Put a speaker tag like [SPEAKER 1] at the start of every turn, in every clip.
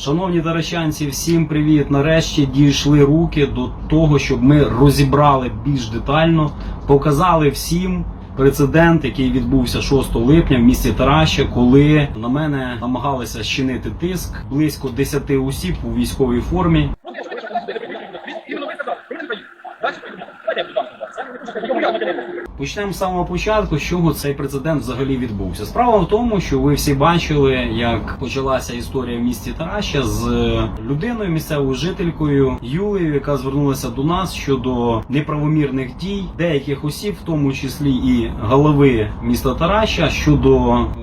[SPEAKER 1] Шановні таращанці, всім привіт! Нарешті дійшли руки до того, щоб ми розібрали більш детально, показали всім прецедент, який відбувся 6 липня в місті Тараща, коли на мене намагалися щинити тиск близько 10 осіб у військовій формі. Почнемо з самого початку, з чого цей прецедент взагалі відбувся. Справа в тому, що ви всі бачили, як почалася історія в місті Тараща з людиною, місцевою жителькою Юлею, яка звернулася до нас щодо неправомірних дій деяких осіб, в тому числі і голови міста Тараща, щодо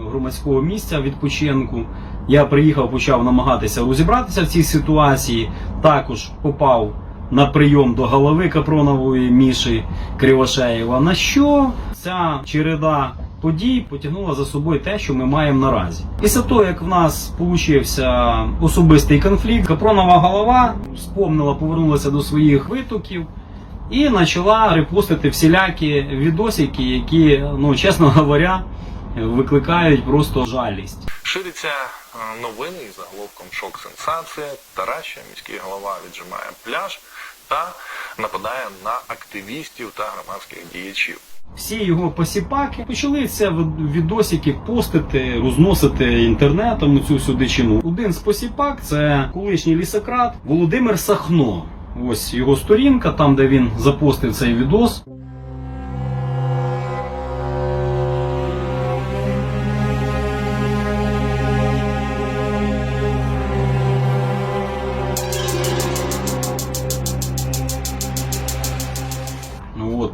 [SPEAKER 1] громадського місця відпочинку. Я приїхав, почав намагатися розібратися в цій ситуації. Також попав на прийом до голови Капронової Міші Кривошеєва. На що ця череда подій потягнула за собою те, що ми маємо наразі. Після того, як в нас получився особистий конфлікт, Капронова голова спомнила, повернулася до своїх витоків. І почала репостити всілякі відосики, які, ну чесно говоря, викликають просто жалість.
[SPEAKER 2] Шириться е, новини із заголовком шок сенсація. Тараща, міський голова віджимає пляж та нападає на активістів та громадських діячів.
[SPEAKER 1] всі його посіпаки почали це в- відосики постити, розносити інтернетом цю всю дичину. Один з посіпак це колишній лісократ Володимир Сахно. Ось його сторінка, там де він запостив цей відос.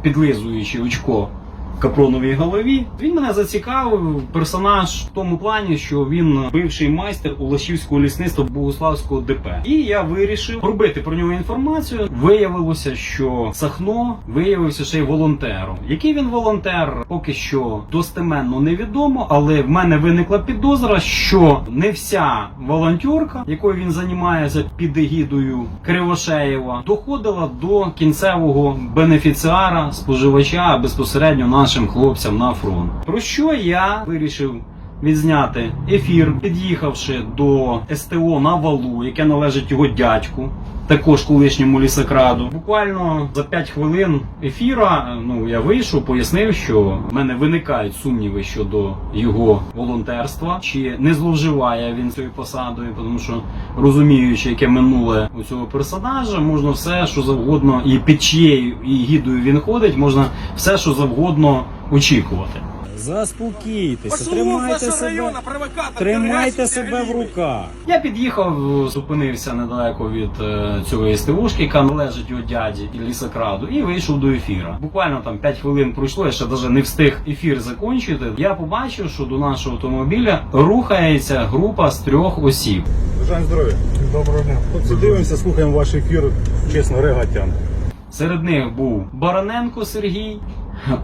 [SPEAKER 1] Підлизуючи очко Капроновій голові. Він мене зацікавив персонаж в тому плані, що він бивший майстер Улашівського лісництва Богославського ДП. І я вирішив робити про нього інформацію. Виявилося, що Сахно виявився ще й волонтером. Який він волонтер, поки що достеменно невідомо, але в мене виникла підозра, що не вся волонтерка, якою він займається під егідою Кривошеєва, доходила до кінцевого бенефіціара, споживача безпосередньо нашим хлопцям на фронт. Про що я вирішив відзняти ефір, під'їхавши до СТО на валу, яке належить його дядьку. Також колишньому лісокраду. Буквально за 5 хвилин ефіра ну я вийшов, пояснив, що в мене виникають сумніви щодо його волонтерства, чи не зловживає він цією посадою, тому що розуміючи, яке минуле у цього персонажа, можна все, що завгодно, і під чиєю і гідою він ходить, можна все, що завгодно очікувати. Заспокійтеся, тримайте себе, тримайте себе в руках. Я під'їхав, зупинився недалеко від е, цього СТОшки, яка належить його дяді і лісокраду, і вийшов до ефіра. Буквально там 5 хвилин пройшло, я ще навіть не встиг ефір закінчити. Я побачив, що до нашого автомобіля рухається група з трьох осіб.
[SPEAKER 3] Бажаємо здоров'я. Доброго дня. Хлопці, дивимося, слухаємо ваш ефір. Чесно, регатян.
[SPEAKER 1] Серед них був Бараненко Сергій,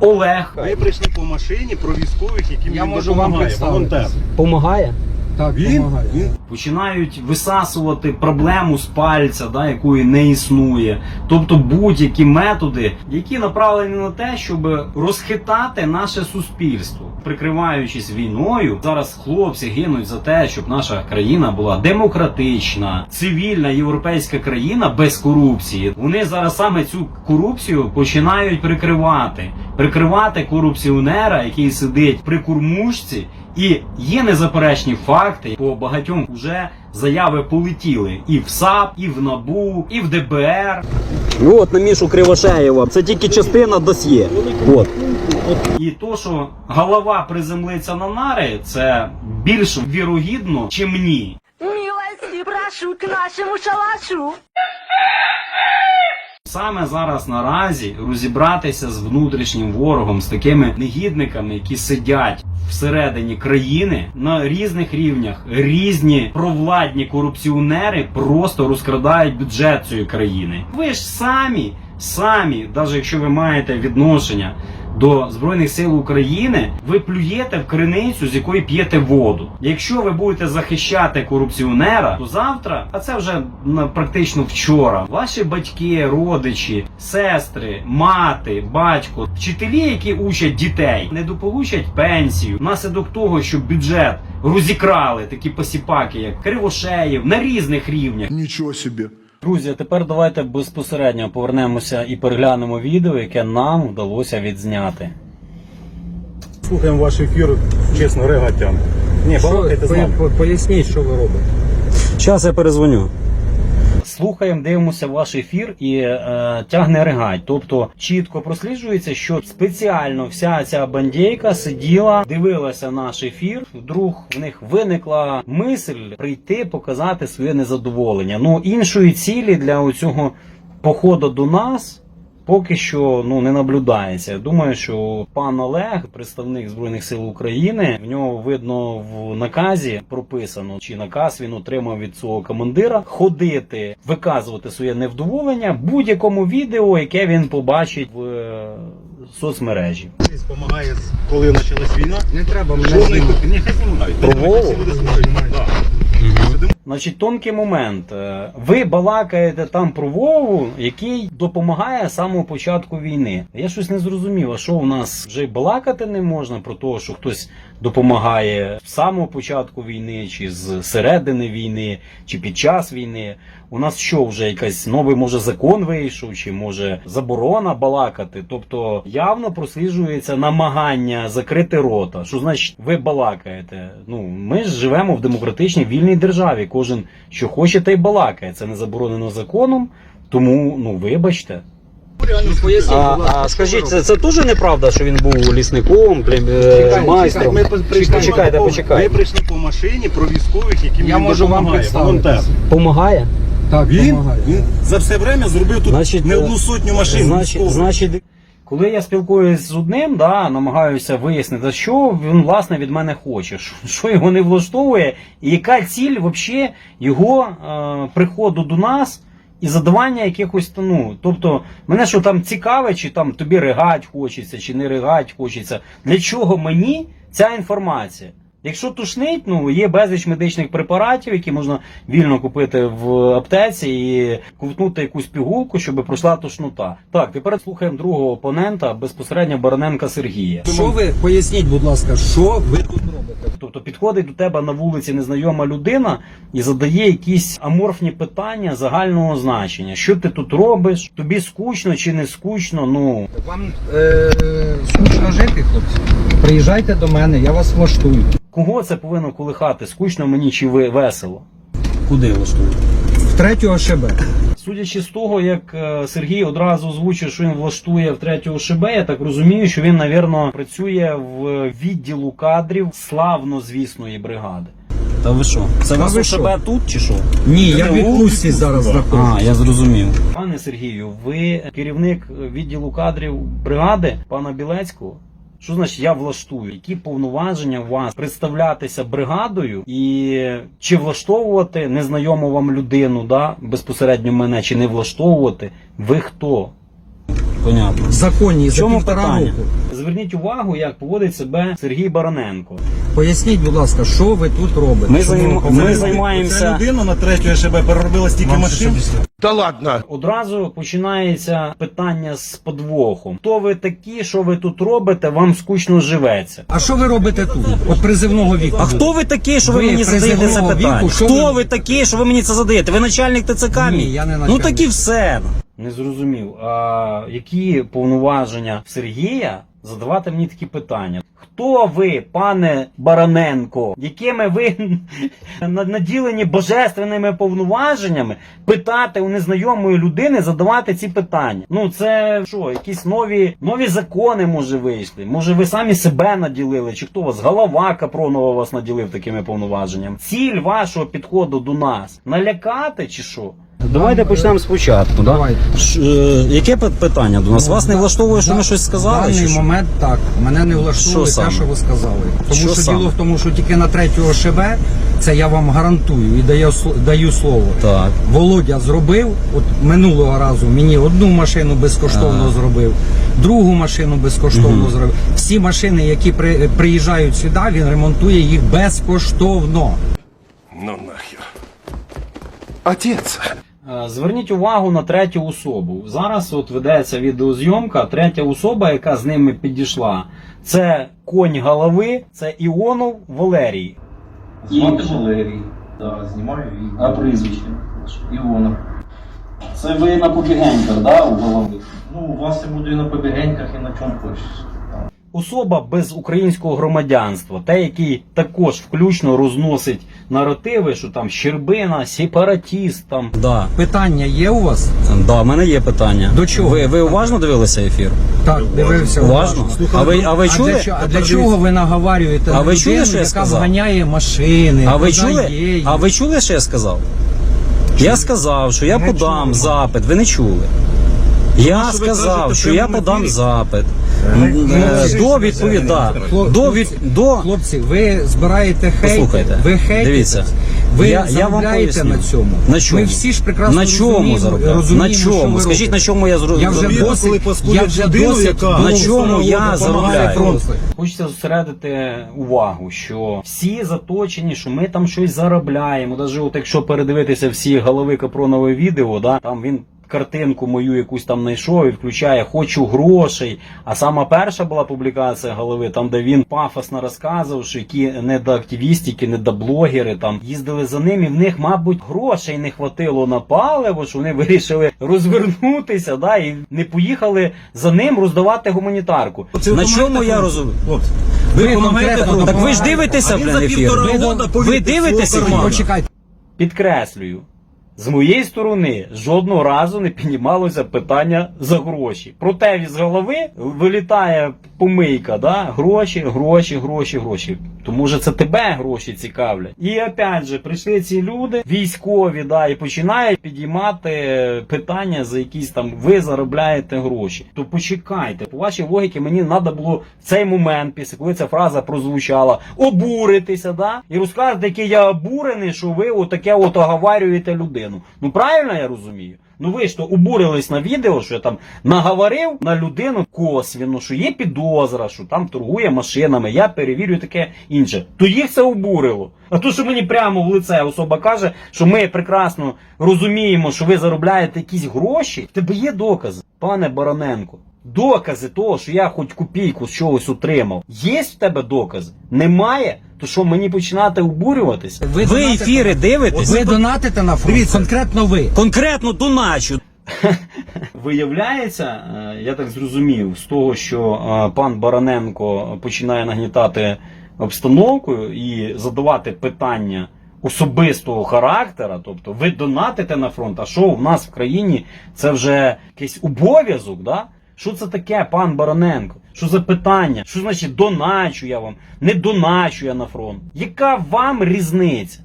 [SPEAKER 1] Олег.
[SPEAKER 3] Ви прийшли по машині про військових, яким
[SPEAKER 4] Я
[SPEAKER 3] він
[SPEAKER 4] можу вам
[SPEAKER 3] допомагає. Волонтер.
[SPEAKER 4] Помагає? Так,
[SPEAKER 3] Він,
[SPEAKER 4] помагає.
[SPEAKER 3] він
[SPEAKER 1] починають висасувати проблему з пальця, да, якої не існує. Тобто будь-які методи, які направлені на те, щоб розхитати наше суспільство, прикриваючись війною. Зараз хлопці гинуть за те, щоб наша країна була демократична, цивільна європейська країна без корупції. Вони зараз саме цю корупцію починають прикривати, прикривати корупціонера, який сидить при курмушці. І є незаперечні факти, по багатьом вже заяви полетіли і в САП, і в НАБУ, і в ДБР. Ну от на Мішу Кривошеєва. Це тільки частина досьє. От. І то, що голова приземлиться на нари, це більш вірогідно, чим ні.
[SPEAKER 5] Милости прошу к нашему шалашу.
[SPEAKER 1] Саме зараз наразі розібратися з внутрішнім ворогом, з такими негідниками, які сидять всередині країни на різних рівнях, різні провладні корупціонери просто розкрадають бюджет цієї країни. Ви ж самі, самі, навіть якщо ви маєте відношення до Збройних сил України, ви плюєте в криницю, з якої п'єте воду. Якщо ви будете захищати корупціонера, то завтра, а це вже практично вчора, ваші батьки, родичі, сестри, мати, батько, вчителі, які учать дітей, недополучать пенсію внаслідок того, що бюджет розікрали такі посіпаки, як Кривошеєв, на різних рівнях.
[SPEAKER 4] Ничего себе.
[SPEAKER 1] Друзі, а тепер давайте безпосередньо повернемося і переглянемо відео, яке нам вдалося відзняти.
[SPEAKER 3] Слухаємо ваш ефір, чесно, регатян. Ні,
[SPEAKER 6] Що,
[SPEAKER 3] балакайте з нами.
[SPEAKER 6] по- поясніть, що ви робите.
[SPEAKER 1] Зараз я перезвоню. Слухаємо, дивимося ваш ефір і е, тягне ригать. Тобто чітко просліджується, що спеціально вся ця бандійка сиділа, дивилася наш ефір. Вдруг в них виникла мисль прийти показати своє незадоволення. Ну іншої цілі для цього походу до нас. Поки що ну не наблюдається. Я думаю, що пан Олег, представник збройних сил України, в нього видно в наказі прописано, чи наказ він отримав від свого командира ходити, виказувати своє невдоволення будь-якому відео, яке він побачить в е, соцмережі.
[SPEAKER 3] Допомагає, коли почалась війна.
[SPEAKER 6] Не треба мене знімати.
[SPEAKER 3] Нехай знімають.
[SPEAKER 1] Про
[SPEAKER 3] Всі люди слухають. Да.
[SPEAKER 1] Значить, тонкий момент. Е, Ви балакаєте там про Вову, який допомагає самого початку війни. Я щось не зрозумів, а що у нас вже балакати не можна про те, що хтось допомагає з самого початку війни, чи з середини війни, чи під час війни. У нас що вже якийсь новий може закон вийшов, чи може заборона балакати. Тобто явно просліджується намагання закрити рота. Що значить ви балакаєте? Ну ми ж живемо в демократичній вільній державі. Кожен що хоче, та й балакає. Це не заборонено законом. Тому ну вибачте.
[SPEAKER 6] Ну,
[SPEAKER 1] А, а скажіть, це, це теж неправда, що він був лісником, плем- е,
[SPEAKER 6] Чекайте,
[SPEAKER 1] майстром?
[SPEAKER 3] Ми прийшли
[SPEAKER 1] почекайте.
[SPEAKER 3] Ми прийшли по машині про військових, яким
[SPEAKER 6] Я
[SPEAKER 3] він
[SPEAKER 6] можу вам
[SPEAKER 3] допомагає.
[SPEAKER 6] представитись.
[SPEAKER 3] Волонтер.
[SPEAKER 1] Помагає?
[SPEAKER 6] Так,
[SPEAKER 3] Він,
[SPEAKER 6] допомагає.
[SPEAKER 3] він за все время зробив тут
[SPEAKER 1] Значить,
[SPEAKER 3] не
[SPEAKER 1] е,
[SPEAKER 3] одну сотню машин.
[SPEAKER 1] Значить,
[SPEAKER 3] військових.
[SPEAKER 1] значить, коли я спілкуюсь з одним, да, намагаюся вияснити, що він власне від мене хоче, що його не влаштовує, і яка ціль вообще його е, приходу до нас і задавання якихось ну, тобто, мене що там цікаве, чи там тобі ригать хочеться, чи не ригать хочеться. Для чого мені ця інформація? Якщо тушнить, ну є безліч медичних препаратів, які можна вільно купити в аптеці і ковтнути якусь пігулку, щоб пройшла тошнота. Так, тепер слухаємо другого опонента, безпосередньо Бароненка Сергія.
[SPEAKER 6] Що ви, поясніть, будь ласка, що ви тут робите?
[SPEAKER 1] Тобто підходить до тебе на вулиці незнайома людина і задає якісь аморфні питання загального значення. Що ти тут робиш? Тобі скучно чи не скучно? Ну
[SPEAKER 6] Вам е, скучно жити, хлопці? Приїжджайте до мене, я вас влаштую.
[SPEAKER 1] Кого це повинно колихати? Скучно мені чи ви- весело? Куди влаштує?
[SPEAKER 6] В третього ШБ.
[SPEAKER 1] Судячи з того, як е, Сергій одразу озвучив, що він влаштує в третього ШБ, я так розумію, що він, навірно, працює в відділу кадрів славно звісної бригади. Та ви що? Це
[SPEAKER 6] Та
[SPEAKER 1] вас
[SPEAKER 6] ви
[SPEAKER 1] у
[SPEAKER 6] що?
[SPEAKER 1] Тут чи що?
[SPEAKER 6] Ні, я в відпустці зараз знаходжусь.
[SPEAKER 1] А, я зрозумів. Пане Сергію, ви керівник відділу кадрів бригади пана Білецького. Що значить я влаштую? Які повноваження у вас представлятися бригадою і чи влаштовувати незнайому вам людину, да, безпосередньо мене, чи не влаштовувати? Ви хто? Понятно.
[SPEAKER 6] Законні
[SPEAKER 1] В
[SPEAKER 6] за
[SPEAKER 1] чому
[SPEAKER 6] півтора
[SPEAKER 1] питання?
[SPEAKER 6] року.
[SPEAKER 1] Зверніть увагу, як поводить себе Сергій Бароненко.
[SPEAKER 6] Поясніть, будь ласка, що ви тут робите?
[SPEAKER 1] Ми займа- ми
[SPEAKER 3] Ця
[SPEAKER 1] займаємося-
[SPEAKER 3] людина на третю ШБ переробила стільки машин.
[SPEAKER 4] Да ладно.
[SPEAKER 1] Одразу починається питання з подвохом. Хто ви такі, що ви тут робите? Вам скучно живеться.
[SPEAKER 6] А що ви робите тут? От призивного віку.
[SPEAKER 1] А хто ви такі, що ви,
[SPEAKER 6] Ви
[SPEAKER 1] мені задаєте це
[SPEAKER 6] призовного
[SPEAKER 1] питання?
[SPEAKER 6] віку, що
[SPEAKER 1] хто ви...
[SPEAKER 6] ви-
[SPEAKER 1] такі, що ви мені це задаєте? Ви начальник ТЦК?
[SPEAKER 6] Ні, я не
[SPEAKER 1] Ну
[SPEAKER 6] начальник.
[SPEAKER 1] так і все. Не зрозумів. А які повноваження в Сергія задавати мені такі питання? Хто ви, пане Бароненко, якими ви наділені божественними повноваженнями питати у незнайомої людини, задавати ці питання? Ну це що, якісь нові, нові закони може вийшли? Може ви самі себе наділили? Чи хто вас? Голова Капронова вас наділив такими повноваженнями? Ціль вашого підходу до нас налякати чи що? Давайте почнемо спочатку. Да?
[SPEAKER 6] Давайте.
[SPEAKER 1] Ш- е, яке пи- питання до нас? Вас не влаштовує, що ми щось
[SPEAKER 6] В
[SPEAKER 1] сказали?
[SPEAKER 6] даний
[SPEAKER 1] чи що?
[SPEAKER 6] момент так. Мене не влаштовує
[SPEAKER 1] Що саме?
[SPEAKER 6] те, що ви сказали. Тому
[SPEAKER 1] Що
[SPEAKER 6] що,
[SPEAKER 1] саме?
[SPEAKER 6] діло в тому, що тільки на третього ШБ, це я вам гарантую і даю, сл- даю слово.
[SPEAKER 1] Так.
[SPEAKER 6] Володя зробив, от минулого разу мені одну машину безкоштовно зробив, другу машину безкоштовно зробив. Всі машини, які при, приїжджають сюди, він ремонтує їх безкоштовно.
[SPEAKER 4] Ну нахер. Отец.
[SPEAKER 1] Е, Зверніть увагу на третю особу. Зараз от ведеться відеозйомка. Третя особа, яка з ними підійшла, це конь голови, це Іонов Валерій.
[SPEAKER 7] Звати Валерій. Да, знімаю і.
[SPEAKER 1] А прізвище? Іонов. Це ви на побігеньках, да, у голови?
[SPEAKER 7] Ну, у вас я буду і на побігеньках, і на чому хочеш.
[SPEAKER 1] Особа без українського громадянства, та який також включно розносить наративи, що там Щербина, сепаратіст там. Да,
[SPEAKER 6] Питання є у вас?
[SPEAKER 1] да, в мене є питання.
[SPEAKER 6] До чого?
[SPEAKER 1] Ви, ви уважно дивилися ефір?
[SPEAKER 6] Так, дивився
[SPEAKER 1] Уважно? А ви, а ви
[SPEAKER 6] А
[SPEAKER 1] чули?
[SPEAKER 6] для, чого- а для чого ви наговарюєте
[SPEAKER 1] А
[SPEAKER 6] на
[SPEAKER 1] ви чули,
[SPEAKER 6] людину,
[SPEAKER 1] що я
[SPEAKER 6] яка
[SPEAKER 1] сказав?
[SPEAKER 6] зганяє машини?
[SPEAKER 1] А ви
[SPEAKER 6] продає
[SPEAKER 1] чули?
[SPEAKER 6] їх?
[SPEAKER 1] А ви чули, що я сказав? Я сказав, що я
[SPEAKER 6] Не
[SPEAKER 1] подам
[SPEAKER 6] чули.
[SPEAKER 1] запит. Ви не чули. Я
[SPEAKER 3] що ви
[SPEAKER 1] сказав,
[SPEAKER 3] кажете в
[SPEAKER 1] що я
[SPEAKER 3] прямому
[SPEAKER 1] подам
[SPEAKER 3] ефірі?
[SPEAKER 1] запит
[SPEAKER 6] ну,
[SPEAKER 1] до
[SPEAKER 6] ж-
[SPEAKER 1] відповіда. До від до
[SPEAKER 6] Хлопці, ви збираєте хейт,
[SPEAKER 1] Послухайте,
[SPEAKER 6] ви хейтите,
[SPEAKER 1] дивіться,
[SPEAKER 6] ви
[SPEAKER 1] я- я вам поясню.
[SPEAKER 6] на цьому.
[SPEAKER 1] На чому?
[SPEAKER 6] Ми всі ж прекрасно
[SPEAKER 1] на чому
[SPEAKER 6] розуміємо, розуміємо,
[SPEAKER 1] На чому? Скажіть, на чому я зроблю?
[SPEAKER 6] Я вже досить, я вже досить
[SPEAKER 3] яка-
[SPEAKER 1] На чому я заробляю? Хочеться зосередити увагу, що всі заточені, що ми там щось заробляємо. Навіть от якщо передивитися всі голови Капронове відео, да, там він. Картинку мою якусь там знайшов і включає Хочу грошей. А сама перша була публікація голови, там де він пафосно розказував, що які недоактивістики, недоблогери там їздили за ним, і в них, мабуть, грошей не хватило на паливо, що вони вирішили розвернутися, да, і не поїхали за ним роздавати гуманітарку.
[SPEAKER 3] Це
[SPEAKER 1] На чому я розумію?
[SPEAKER 6] Ви
[SPEAKER 3] ви
[SPEAKER 6] конкретно?
[SPEAKER 1] Так ви ж дивитеся, блін, ефір? Ви, ви дивитеся?
[SPEAKER 6] Почекайте.
[SPEAKER 1] Підкреслюю. З моєї сторони жодного разу не піднімалося питання за гроші. Проте з голови вилітає помийка, да? гроші, гроші, гроші, гроші. Тому що це тебе гроші цікавлять. І опять же, прийшли ці люди, військові, да, і починають підіймати питання за якісь там ви заробляєте гроші. То почекайте, по вашій логіці мені треба було в цей момент, після коли ця фраза прозвучала, обуритися, да? і розказати, який я обурений, що ви отаке от оговарюєте людину. Ну правильно я розумію? Ну ви то обурились на відео, що я там наговорив на людину косвіно, що є підозра, що там торгує машинами, я перевірю таке інше. То їх це обурило. А то, що мені прямо в лице особа каже, що ми прекрасно розуміємо, що ви заробляєте якісь гроші, в тебе є докази, пане Бароненко. Докази того, що я хоч копійку з чогось отримав. Є в тебе докази? Немає? То що мені починати обурюватися?
[SPEAKER 6] Ви
[SPEAKER 1] Ви
[SPEAKER 6] донатите-
[SPEAKER 1] ефіри дивитесь?
[SPEAKER 6] Ви донатите на фронт?
[SPEAKER 3] Дивіться.
[SPEAKER 6] Конкретно ви.
[SPEAKER 1] Конкретно доначу. Виявляється, е, я так зрозумів, з того, що е, пан Бараненко починає нагнітати обстановку і задавати питання особистого характера, тобто ви донатите на фронт, а що в нас в країні це вже якийсь обов'язок, да? Що це таке, пан Бароненко? Що за питання? Що значить доначу я вам? Не доначу я на фронт. Яка вам різниця?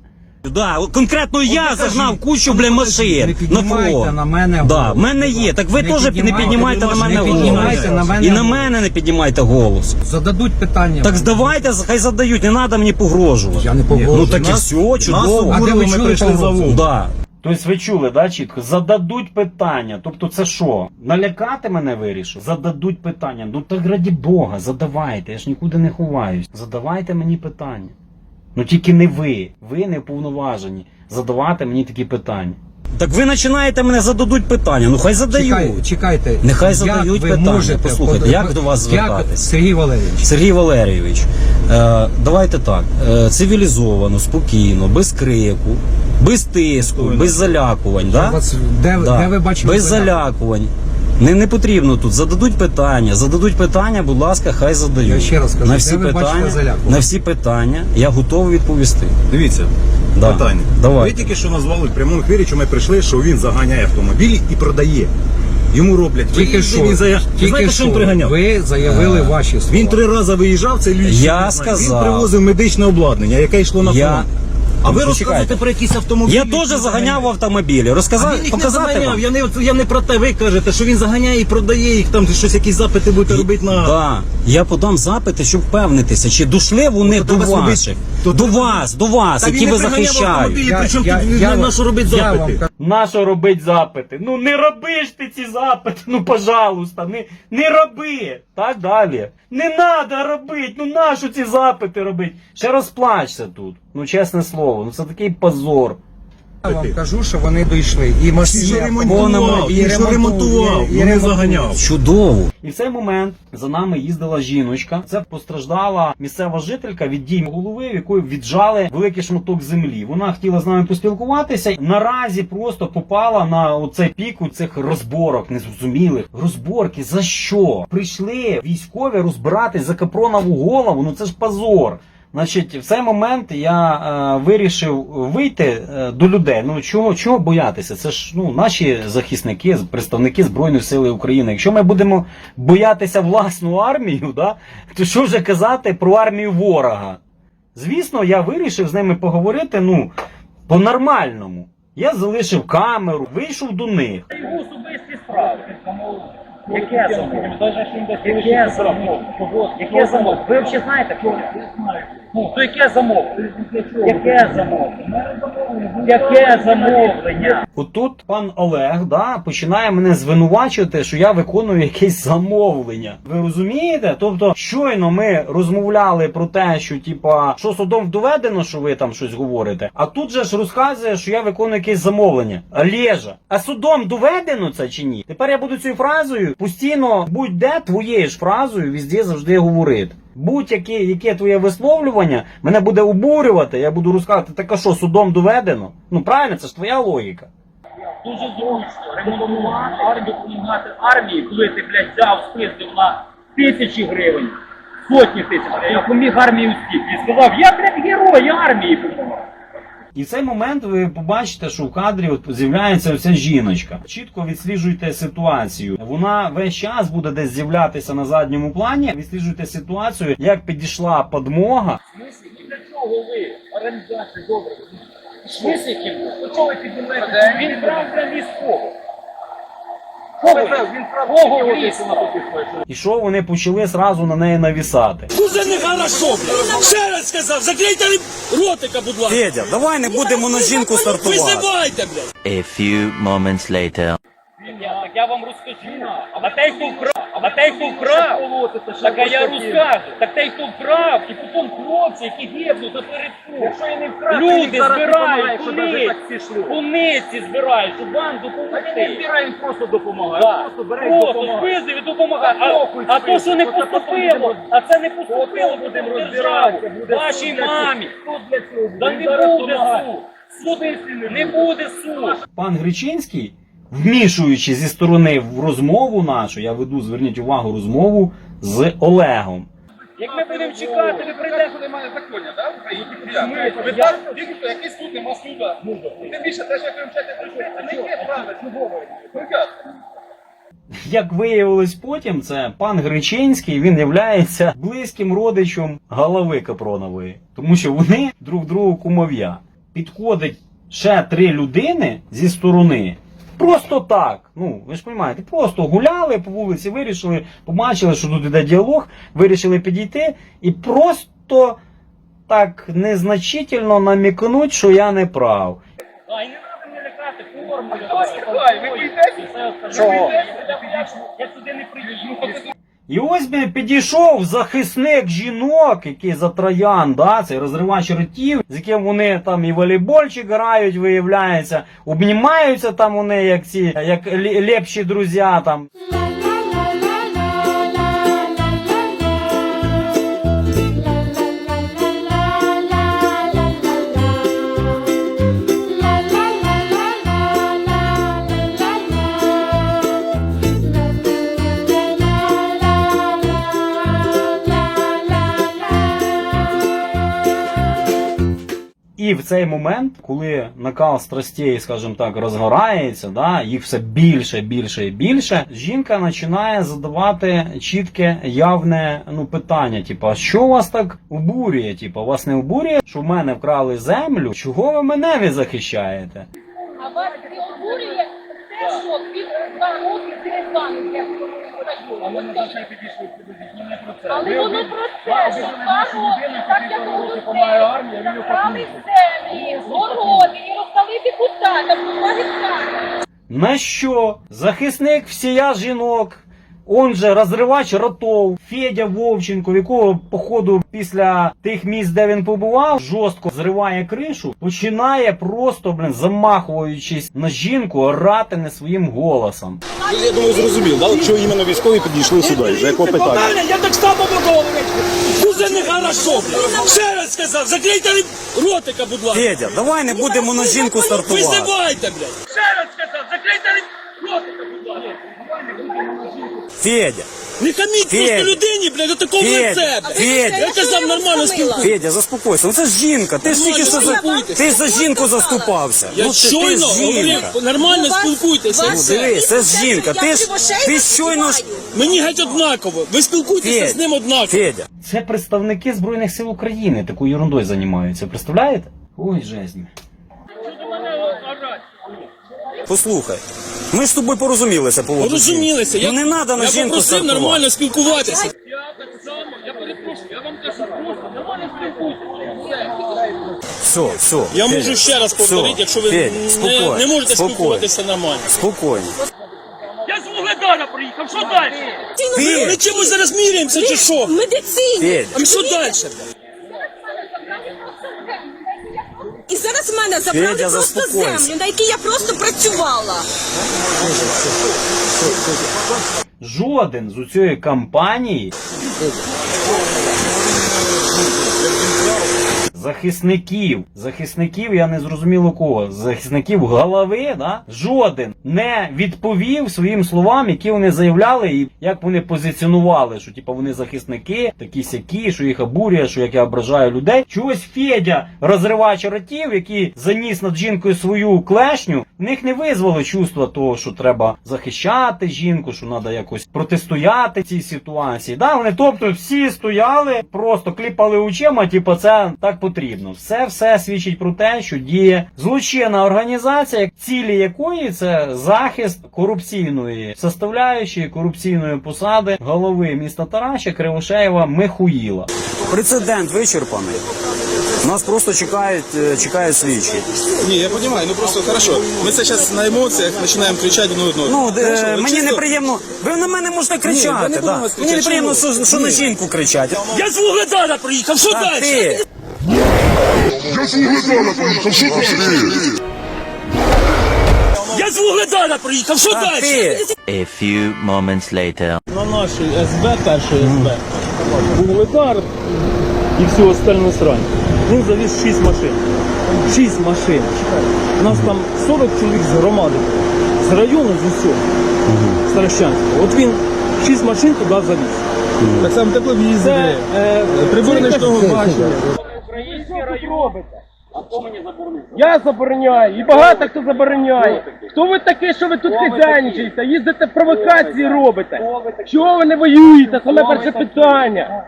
[SPEAKER 1] Да, конкретно я загнав кучу бля
[SPEAKER 6] Не
[SPEAKER 1] машин на фронт.
[SPEAKER 6] на мене
[SPEAKER 1] Да,
[SPEAKER 6] голос.
[SPEAKER 1] в мене є. Так ви
[SPEAKER 6] Не
[SPEAKER 1] теж не
[SPEAKER 6] піднімайте.
[SPEAKER 1] піднімайте на мене голос.
[SPEAKER 6] на мене
[SPEAKER 1] І на мене не піднімайте голос.
[SPEAKER 6] Зададуть питання.
[SPEAKER 1] Так здавайте, хай задають, не треба мені погрожувати.
[SPEAKER 6] Я не погрожую.
[SPEAKER 1] Ну так і все,
[SPEAKER 3] Нас
[SPEAKER 1] чудово.
[SPEAKER 6] А де ви чули
[SPEAKER 3] прийшли за?
[SPEAKER 1] Да. Тобто ви чули, да, чітко? Зададуть питання. Тобто це що? Налякати мене вирішив? Зададуть питання. Ну так раді Бога, задавайте, я ж нікуди не ховаюсь. Задавайте мені питання. Ну тільки не ви. Ви не повноважені задавати мені такі питання. Так ви починаєте мене зададуть питання. Ну хай задають.
[SPEAKER 6] Чекай, чекайте.
[SPEAKER 1] Нехай
[SPEAKER 6] Як
[SPEAKER 1] задають
[SPEAKER 6] ви
[SPEAKER 1] питання.
[SPEAKER 6] можете
[SPEAKER 1] Послухайте,
[SPEAKER 6] под-
[SPEAKER 1] як до вас звертатись?
[SPEAKER 6] Сергій Валерійович.
[SPEAKER 1] Сергій Валерійович, е, давайте так, е, цивілізовано, спокійно, без крику, без тиску, без залякувань. Да?
[SPEAKER 6] Вас- де,
[SPEAKER 1] Да.
[SPEAKER 6] де ви бачите?
[SPEAKER 1] без залякувань. Не, не потрібно тут. Зададуть питання. Зададуть питання, будь ласка, хай задають.
[SPEAKER 6] Я ще раз кажу,
[SPEAKER 1] на
[SPEAKER 6] де
[SPEAKER 1] всі
[SPEAKER 6] бачите
[SPEAKER 1] питання,
[SPEAKER 6] залякування?
[SPEAKER 1] на всі питання я готовий відповісти.
[SPEAKER 3] Дивіться,
[SPEAKER 1] Да.
[SPEAKER 3] питання.
[SPEAKER 1] Давай.
[SPEAKER 3] Ви тільки що назвали в прямому ефірі, що ми прийшли, що він заганяє автомобілі і продає. Йому роблять.
[SPEAKER 6] Тільки
[SPEAKER 3] виїзди,
[SPEAKER 6] що,
[SPEAKER 3] він зая... Ви
[SPEAKER 6] тільки
[SPEAKER 3] знаєте, що він приганяв?
[SPEAKER 6] ви заявили ваші слова.
[SPEAKER 3] Він три рази виїжджав, це люди.
[SPEAKER 1] Я сказав.
[SPEAKER 3] Він привозив медичне обладнання, яке йшло на
[SPEAKER 1] Я-
[SPEAKER 3] фронт. А ви розказуєте про якісь автомобілі.
[SPEAKER 6] Я теж заганяв в автомобілі.
[SPEAKER 3] А
[SPEAKER 6] Розказати,
[SPEAKER 3] він їх не заганяв.
[SPEAKER 6] вам.
[SPEAKER 3] Я не, я не про те. Ви кажете, що він заганяє і продає їх, там щось, якісь запити будете робити на.
[SPEAKER 6] Да. Я подам запити, щоб впевнитися, чи дошли вони
[SPEAKER 3] то
[SPEAKER 6] до
[SPEAKER 3] треба
[SPEAKER 6] ваших.
[SPEAKER 3] то
[SPEAKER 6] до вас, до вас,
[SPEAKER 3] Та він
[SPEAKER 6] які
[SPEAKER 3] не
[SPEAKER 6] ви
[SPEAKER 3] приганяв
[SPEAKER 6] захищаєте.
[SPEAKER 3] автомобілі, причому тут не на що робити
[SPEAKER 6] я вам
[SPEAKER 3] запити.
[SPEAKER 1] Нащо робить запити? Ну не роби ж ти ці запити, ну пожалуйста, не, не роби. Так далі. Не треба робити, ну нащо ці запити робити? Ще розплачся тут. Ну чесне слово, ну це такий позор.
[SPEAKER 6] Я вам кажу, що вони дійшли. І машина
[SPEAKER 3] ремонтував,
[SPEAKER 6] повному-
[SPEAKER 3] він що ремонтував,
[SPEAKER 6] і
[SPEAKER 3] не заганяв.
[SPEAKER 6] Чудово.
[SPEAKER 1] І в цей момент за нами їздила жіночка. Це постраждала місцева жителька від дій голови, в якої віджали великий шматок землі. Вона хотіла з нами поспілкуватися. Наразі просто попала на оцей пік у цих розборок, незрозумілих. Розборки за що? Прийшли військові розбиратись за капронову голову. Ну це ж позор. Значить, в цей момент я е, вирішив вийти е, до людей. Ну чого, чого боятися? Це ж ну наші захисники, представники Збройних сил України. Якщо ми будемо боятися власну армію, да, то що вже казати про армію ворога? Звісно, я вирішив з ними поговорити. Ну по-нормальному. Я залишив камеру, вийшов до них.
[SPEAKER 7] Його особисті справи. Яке замов? Яке замов? Яке замов? Ви взагалі знаєте, хто? я? Ну, то яке замов? Яке замовлення? Яке замовлення?
[SPEAKER 1] Отут пан Олег да, починає мене звинувачувати, що я виконую якесь замовлення. Ви розумієте? Тобто, щойно ми розмовляли про те, що типа, що судом доведено, що ви там щось говорите, а тут же ж розказує, що я виконую якесь замовлення. Олежа, а судом доведено це чи ні? Тепер я буду цією фразою постійно будь-де твоєю ж фразою візде завжди говорити. Будь-яке яке твоє висловлювання мене буде обурювати, я буду розказувати, так а що судом доведено? Ну правильно, це ж твоя логіка.
[SPEAKER 7] Дуже зручно ремонтувати армію, допомагати армії, коли ти, блядь, взяв, спиздив на тисячі гривень, сотні тисяч А я поміг армії успіх. І сказав, я, блядь, герой армії допомагав.
[SPEAKER 1] І в цей момент ви побачите, що в кадрі от з'являється ця жіночка. Чітко відсліджуйте ситуацію. Вона весь час буде десь з'являтися на задньому плані. Відсліджуйте ситуацію, як підійшла подмога.
[SPEAKER 7] І для чого ви, організація, добре, в смислі, ким? Чого? Він брав військового. Кого? Він Кого в лісі на то
[SPEAKER 1] І що вони почали зразу на неї навісати.
[SPEAKER 8] Дуже нехорошо, блядь. Ще раз сказав, закрийте ротика, будь ласка.
[SPEAKER 6] Федя, давай не будемо на жінку стартувати.
[SPEAKER 8] Визивайте, блядь.
[SPEAKER 9] A few moments later.
[SPEAKER 7] Я, так я вам розкажу. А хто вкрав, а той, хто вкрав, так а я розкажу. Так той, хто вкрав, і потім хлопці, які гибнуть напередку. Люди збирають, куниці, куниці збирають, щоб вам допомогти. Не збираємо, просто допомагає. Просто бере Просто і допомагає. А, а то, що не поступило, а це не поступило, будемо державу, вашій мамі. Да не буде суд. Суд не буде суд.
[SPEAKER 1] Пан Гречинський, вмішуючи зі сторони в розмову нашу, я веду, зверніть увагу, розмову з Олегом.
[SPEAKER 7] Як ми будемо чекати, ви прийдете. немає закону, так? Ви так, тільки що якийсь суд нема суда. Тим більше, те, що ви вчите прийшли, це не є?
[SPEAKER 1] Як виявилось потім, це пан Гречинський, він являється близьким родичем голови Капронової, тому що вони друг другу кумов'я. Підходить ще три людини зі сторони. Просто так. Ну, ви ж розумієте, просто гуляли по вулиці, вирішили, побачили, що тут іде діалог, вирішили підійти і просто так незначительно намікнуть, що я не прав.
[SPEAKER 7] А, і не треба мені лякати, форму. Ви боїтеся? Чого? Я сюди не приїду.
[SPEAKER 1] І ось би підійшов захисник жінок, який за троян, да, цей розривач ротів, з яким вони там і волейбольчик грають, виявляється, обнімаються там вони, як ці, як лепші друзі там. І в цей момент, коли накал страстей, скажімо так, розгорається, да, їх все більше, більше і більше, жінка починає задавати чітке явне ну, питання: типу, що вас так обурює? Типу, вас не обурює, що в мене вкрали землю? Чого ви мене не захищаєте?
[SPEAKER 5] А вас не обурює те, що під Але воно про це, що два так як голоси, забрали землі, городи і роздали депутатам два гектари.
[SPEAKER 1] На що захисник всія жінок, он же розривач ротов, Федя Вовченко, в якого, походу, після тих місць, де він побував, жорстко зриває кришу, починає просто, блин, замахуючись на жінку, орати не своїм голосом.
[SPEAKER 10] Я думаю, зрозумів, да? що іменно військові підійшли сюди. За якого питання?
[SPEAKER 8] Я так само буду говорити. Дуже нехорошо. Ще раз сказав, закрийте ротика, будь ласка.
[SPEAKER 10] Федя, давай не будемо на жінку
[SPEAKER 8] Визивайте, блядь. Ще раз сказав, закрийте ротика, будь ласка.
[SPEAKER 10] Федя,
[SPEAKER 8] Не хаміть
[SPEAKER 10] Федя.
[SPEAKER 8] просто людині, блядь, до такого
[SPEAKER 10] Федя.
[SPEAKER 8] лице, блядь.
[SPEAKER 10] Федя.
[SPEAKER 8] Я казав нормально спілкуюся.
[SPEAKER 10] Федя, заспокойся. Ну це ж жінка. Ти ж тільки що за ти ж за жінку заступався.
[SPEAKER 8] Я
[SPEAKER 10] ну, ти,
[SPEAKER 8] щойно
[SPEAKER 10] ти ж
[SPEAKER 8] говорив,
[SPEAKER 10] жінка.
[SPEAKER 8] нормально спілкуйтеся. і
[SPEAKER 10] Ну,
[SPEAKER 8] все.
[SPEAKER 10] дивись, це ж жінка. Ти ж ти щойно ж
[SPEAKER 8] Мені геть однаково. Ви спілкуйтеся
[SPEAKER 10] Федя,
[SPEAKER 8] з ним однаково.
[SPEAKER 10] Федя.
[SPEAKER 1] Це представники Збройних сил України такою ерундою займаються. Представляєте? Ой, жизнь.
[SPEAKER 10] Послухай. Ми ж з тобою порозумілися по
[SPEAKER 8] Порозумілися.
[SPEAKER 10] Ну не треба на
[SPEAKER 8] я
[SPEAKER 10] жінку
[SPEAKER 8] попросив
[SPEAKER 10] стартувати.
[SPEAKER 8] нормально спілкуватися.
[SPEAKER 11] Я так само, я перепрошую, я вам кажу просто, нормально спілкуйтеся.
[SPEAKER 10] Все, все.
[SPEAKER 8] Я
[SPEAKER 10] Федя,
[SPEAKER 8] можу ще раз
[SPEAKER 10] все.
[SPEAKER 8] повторити, якщо ви
[SPEAKER 10] Федя,
[SPEAKER 8] не,
[SPEAKER 10] спокійно,
[SPEAKER 8] не можете
[SPEAKER 10] спокійно,
[SPEAKER 8] спілкуватися нормально.
[SPEAKER 10] Спокійно.
[SPEAKER 11] Я з Вугледара приїхав, що далі?
[SPEAKER 10] Федя,
[SPEAKER 8] Ми чимось зараз міряємося чи що?
[SPEAKER 5] Медицині.
[SPEAKER 10] Федя.
[SPEAKER 8] А що далі?
[SPEAKER 5] І зараз в мене забрали
[SPEAKER 10] Федя,
[SPEAKER 5] просто
[SPEAKER 10] заспокойся.
[SPEAKER 5] землю, на якій я просто працювала.
[SPEAKER 1] Жоден з у цієї кампанії захисників, захисників, я не зрозуміло кого, захисників голови, да? жоден не відповів своїм словам, які вони заявляли, і як вони позиціонували, що типу, вони захисники, такі сякі, що їх обурює, що як я ображаю людей. Чогось Федя, розривач ротів, який заніс над жінкою свою клешню, в них не визвало чувства того, що треба захищати жінку, що треба якось протистояти цій ситуації. Да, вони, тобто, всі стояли, просто кліпали очима, типу, це так потрібно. Все все свідчить про те, що діє злочинна організація, цілі якої це захист корупційної составляючої корупційної посади голови міста Тараща Кривошеєва Михуїла.
[SPEAKER 10] Прецедент вичерпаний. Нас просто чекають, е, чекають слідчі.
[SPEAKER 12] Не, я понимаю, ну просто хорошо. Мы сейчас на эмоциях начинаем кричать одно одно.
[SPEAKER 10] Ну, е,
[SPEAKER 12] Хорошо,
[SPEAKER 10] мені
[SPEAKER 12] чисто-
[SPEAKER 10] неприємно. Ви на мене можете кричати.
[SPEAKER 12] я не буду
[SPEAKER 10] да.
[SPEAKER 12] вас
[SPEAKER 10] Мені
[SPEAKER 12] кричати.
[SPEAKER 10] неприємно, що, що на
[SPEAKER 12] Ні.
[SPEAKER 10] жінку кричать.
[SPEAKER 8] Я з Вугледара приїхав, що
[SPEAKER 10] А
[SPEAKER 8] далі?
[SPEAKER 10] ти?
[SPEAKER 8] Я з Вугледара приїхав, що далі?
[SPEAKER 10] ти?
[SPEAKER 9] A few moments later.
[SPEAKER 11] На нашій СБ, першої СБ, Вугледар і всю остальну срань. Він завіз 6 машин. 6 машин. У нас там 40 чоловік з громади, з району, з усього. Старощанського. От він 6 машин туди завіз.
[SPEAKER 12] Так само тепловізори,
[SPEAKER 11] Це, е,
[SPEAKER 12] прибори нічного бачення.
[SPEAKER 11] А хто мені заборонив? Я забороняю, і багато хто забороняє. Хто ви такі, що ви тут хазяйничаєте, їздите провокації робите? Чого ви не воюєте? Саме перше питання.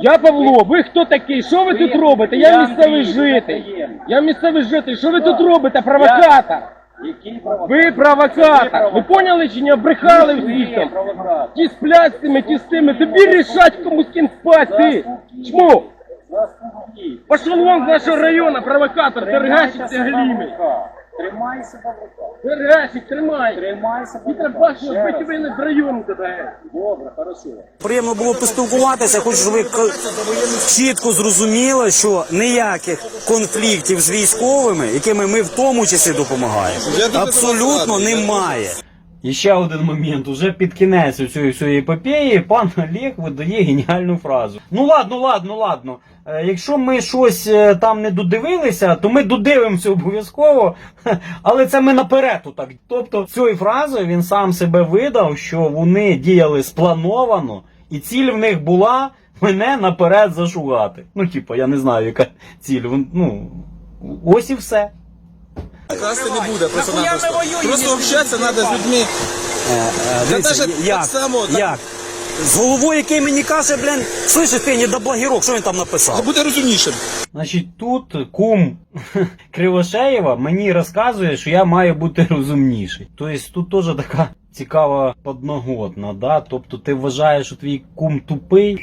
[SPEAKER 11] Я Павло, ви хто такий? Що ви тут робите? Я місцевий житель. Я місцевий житель. Що ви тут робите? Провокатор. Ви провокатор. Ви поняли чи не обрехали всіх там? Ті з цими, ті з тими. Тобі рішать, кому з ким спати. ти. Чому? Пошел вон з нашого району, провокатор, тергащик ти галімий. Тримайся, Тергащик, тримай. Тримайся, І треба бачити, збити вийти з району тебе.
[SPEAKER 10] Приємно було поспілкуватися, хочу, щоб ви к- чітко зрозуміли, що ніяких конфліктів з військовими, якими ми в тому числі допомагаємо, абсолютно немає.
[SPEAKER 1] І ще один момент. Уже під кінець цієї всієї епопеї пан Олег видає геніальну фразу. Ну ладно, ладно, ладно. Е, Якщо ми щось е, там не додивилися, то ми додивимося обов'язково. Але це ми наперед так. Тобто цією фразою він сам себе видав, що вони діяли сплановано І ціль в них була мене наперед зашугати. Ну, типа, я не знаю, яка ціль. Ну, ось і все.
[SPEAKER 13] Красти не буде просто-напросто. Просто общатися треба з людьми. Та
[SPEAKER 3] Дивіться,
[SPEAKER 13] так само, так-
[SPEAKER 3] Як? З головою, який мені каже, блін, слышиш, ти не до благірок, що він там написав?
[SPEAKER 13] Буде розумнішим.
[SPEAKER 1] Значить, тут кум Кривошеєва мені розказує, що я маю бути розумніший. Тобто тут теж така цікава подноготна, да? Тобто ти вважаєш, що твій кум тупий.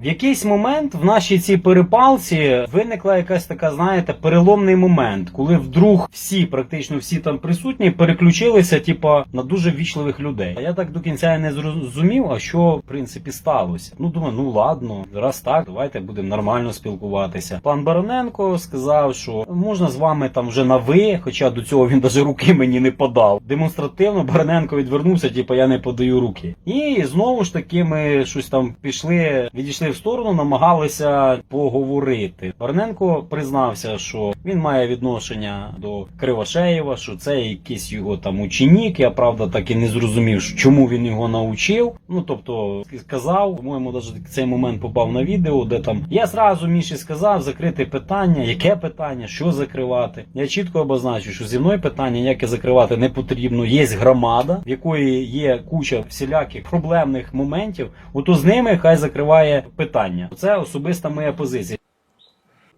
[SPEAKER 1] В якийсь момент в нашій цій перепалці виникла якась така, знаєте, переломний момент, коли вдруг всі, практично всі там присутні, переключилися, типа, на дуже ввічливих людей. А я так до кінця і не зрозумів, а що в принципі сталося. Ну думаю, ну ладно, раз так, давайте будемо нормально спілкуватися. Пан Бароненко сказав, що можна з вами там вже на ви, хоча до цього він даже руки мені не подав. Демонстративно Бароненко відвернувся, типа я не подаю руки. І знову ж таки ми щось там пішли, відійшли в сторону, намагалися поговорити. Бароненко признався, що він має відношення до Кривошеєва, що це якийсь його там ученік. Я правда так і не зрозумів, чому він його навчив. Ну тобто сказав, по-моєму, навіть цей момент попав на відео, де там я зразу Міші сказав закрити питання, яке питання, що закривати. Я чітко обозначу, що зі мною питання ніяке закривати не потрібно. Є громада, в якої є куча всіляких проблемних моментів. Ото з ними хай закриває питання. Це особиста моя позиція.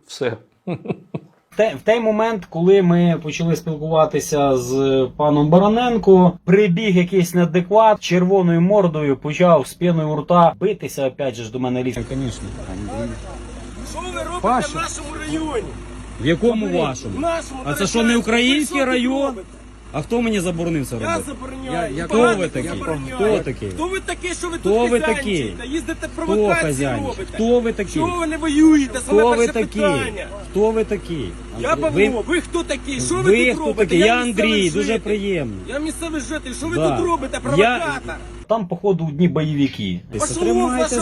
[SPEAKER 8] Все.
[SPEAKER 1] В те- в той момент, коли ми почали спілкуватися з паном Бароненко, прибіг якийсь неадекват червоною мордою, почав з піною у рта битися. Опять же ж до мене ліз. Звісно.
[SPEAKER 8] Що ви робите
[SPEAKER 1] Паша.
[SPEAKER 8] в нашому районі?
[SPEAKER 1] В якому
[SPEAKER 8] В нашому
[SPEAKER 1] А це що, не український район? А хто мені заборонив це
[SPEAKER 8] Я забороняю.
[SPEAKER 1] Я-
[SPEAKER 8] я-
[SPEAKER 1] хто ви такі? Хто такі?
[SPEAKER 8] Хто ви такі, що ви
[SPEAKER 1] Хто
[SPEAKER 8] тут
[SPEAKER 1] ви
[SPEAKER 8] хазяйничаєте?
[SPEAKER 1] такі?
[SPEAKER 8] Їздите
[SPEAKER 1] Хто
[SPEAKER 8] провокації
[SPEAKER 1] хазяїн?
[SPEAKER 8] робите?
[SPEAKER 1] Хто ви такі?
[SPEAKER 8] Чого ви не воюєте? Саме
[SPEAKER 1] Хто ви
[SPEAKER 8] перше
[SPEAKER 1] такі?
[SPEAKER 8] питання.
[SPEAKER 1] Хто ви такі?
[SPEAKER 8] Я Павло, ви хто такі? Що ви,
[SPEAKER 1] ви
[SPEAKER 8] тут робите?
[SPEAKER 1] Я Андрій, дуже
[SPEAKER 8] житель.
[SPEAKER 1] приємно.
[SPEAKER 8] Я місцевий житель. Що ви
[SPEAKER 1] Да.
[SPEAKER 8] тут робите?
[SPEAKER 1] Я-
[SPEAKER 8] Провокатор.
[SPEAKER 1] Там, походу, одні бойовики.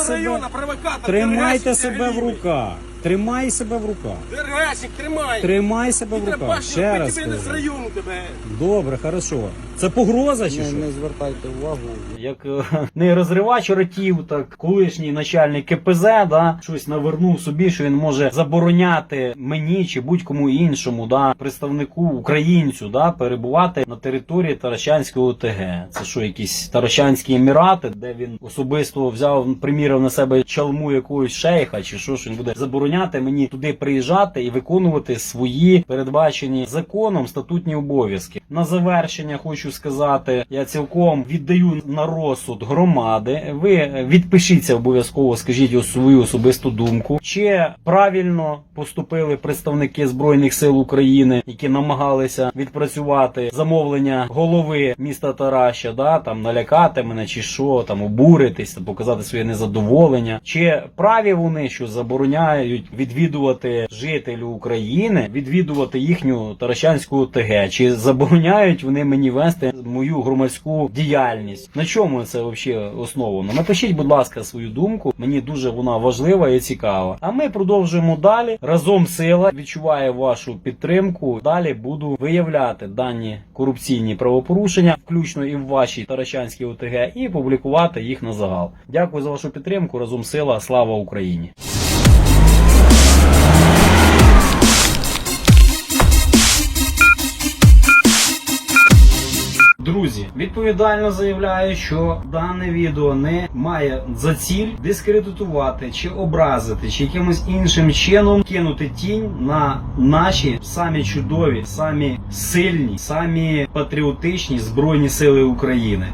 [SPEAKER 8] Району, провокатор.
[SPEAKER 1] Тримайте себе в руках. Тримай себе в руках.
[SPEAKER 8] Дергачик, тримай.
[SPEAKER 1] Тримай себе в руках. Ще раз
[SPEAKER 8] тебе не з району тебе.
[SPEAKER 1] Добре, хорошо. Це погроза чи що?
[SPEAKER 6] Не звертайте увагу.
[SPEAKER 1] Як е, не розривач ротів, так колишній начальник КПЗ, да, щось навернув собі, що він може забороняти мені чи будь-кому іншому, да, представнику українцю, да, перебувати на території Таращанського ОТГ. Це що, якісь Таращанські Емірати, де він особисто взяв, приміряв на себе чалму якогось шейха, чи що ж він буде забороняти мені туди приїжджати і виконувати свої передбачені законом статутні обов'язки. На завершення хочу сказати, я цілком віддаю на розсуд громади. Ви відпишіться обов'язково, скажіть свою особисту думку. Чи правильно поступили представники збройних сил України, які намагалися відпрацювати замовлення голови міста Тараща, да там налякати мене, чи що там обуритись, показати своє незадоволення? Чи праві вони, що забороняють відвідувати жителів України, відвідувати їхню Таращанську ОТГ? Чи забороняють вони мені вести мою громадську діяльність? На чому це взагалі основано? Напишіть, будь ласка, свою думку. Мені дуже вона важлива і цікава. А ми продовжуємо далі. Разом сила відчуває вашу підтримку. Далі буду виявляти дані корупційні правопорушення, включно і в вашій Таращанській ОТГ, і публікувати їх на загал. Дякую за вашу підтримку. Разом сила. Слава Україні! Друзі, відповідально заявляю, що дане відео не має за ціль дискредитувати чи образити, чи якимось іншим чином кинути тінь на наші самі чудові, самі сильні, самі патріотичні збройні сили України.